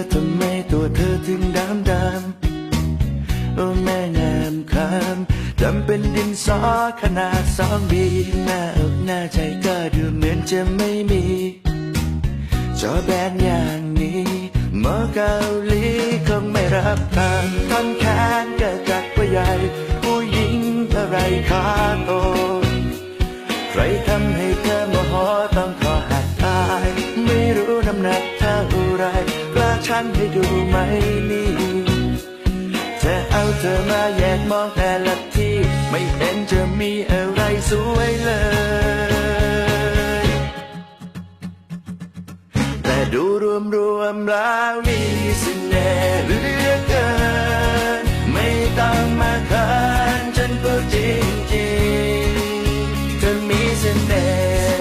อทำไมตัวเธอถึงดำดำโอ้แม่งามคลำดำเป็นดินสอขนาดสองบีหน้าอกหน้าใจก็ดูเหมือนจะไม่มี จอแบนอย่างนี้หมอเกาหลีคงไม่รับทางทำแขนก็กัดว่าใหญ่ผู้หญิงอะไรขาโตใคราชั่งให้ดูไหมนี่จะเอาเธอมาแยกมองแต่ละที่ ไม่เห็นจะมีอะไรสวยเลย แต่ดูรวมรวมๆแล้วมีเสน่ห์เหลือเกิน ไม่ต้องมาเขินฉันพูดจริงจริงๆเธอมีเสน่ห์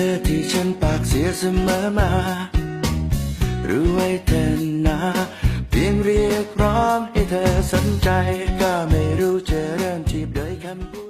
ธอที่ฉันปากเสียเสมอมารู้ไว้เธอนะเพียงเรียกร้องให้เธอสนใจ ก็ไม่รู้จะเริ่มจีบโดยคำพูด